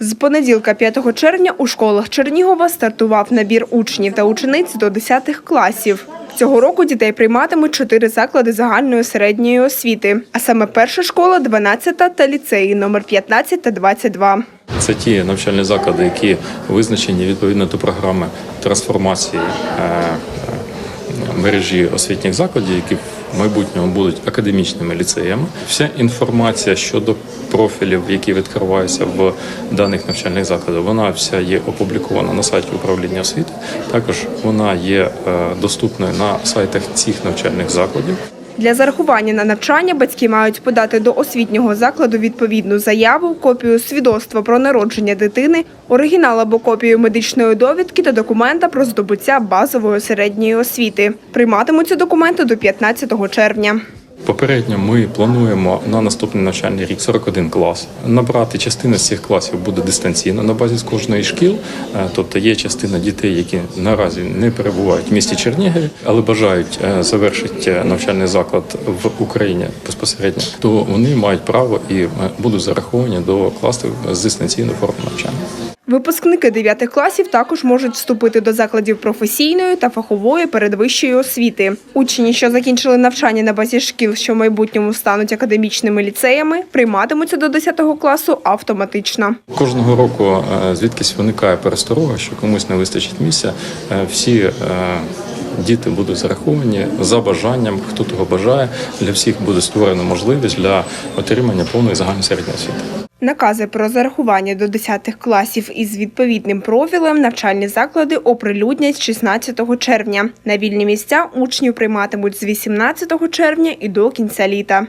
З понеділка 5 червня у школах Чернігова стартував набір учнів та учениць до 10 класів. Цього року дітей прийматимуть чотири заклади загальної середньої освіти, а саме перша школа, 12 та ліцеї номер 15 та 22. Це ті навчальні заклади, які визначені відповідно до програми трансформації е, мережі освітніх закладів, які в майбутньому будуть академічними ліцеями. Вся інформація щодо профілів, які відкриваються в даних навчальних закладах, вона вся є опублікована на сайті управління освіти. Також вона є е, доступною на сайтах цих навчальних закладів. Для зарахування на навчання батьки мають подати до освітнього закладу відповідну заяву, копію свідоцтва про народження дитини, оригінал або копію медичної довідки та документа про здобуття базової середньої освіти. Прийматимуться документи до 15 червня. Попередньо ми плануємо на наступний навчальний рік 41 клас. Набрати частину з цих класів буде дистанційно на базі з кожної шкіл. Е, Тобто є частина дітей, які наразі не перебувають в місті Чернігові, але бажають е, завершити навчальний заклад в Україні безпосередньо, то вони мають право і е, будуть зараховані до класів з дистанційної форми навчання. Випускники 9 класів також можуть вступити до закладів професійної та фахової передвищої освіти. Учні, що закінчили навчання на базі шкіл, що в майбутньому стануть академічними ліцеями, прийматимуться до 10 класу автоматично. Кожного року е, звідкись виникає пересторога, що комусь не вистачить місця. Е, Всі е, діти будуть зараховані за бажанням, хто того бажає. Для всіх буде створена можливість для отримання повної загальної середньої освіти. Накази про зарахування до 10 класів із відповідним профілем навчальні заклади оприлюднять 16 червня. На вільні місця учнів прийматимуть з 18 червня і до кінця літа.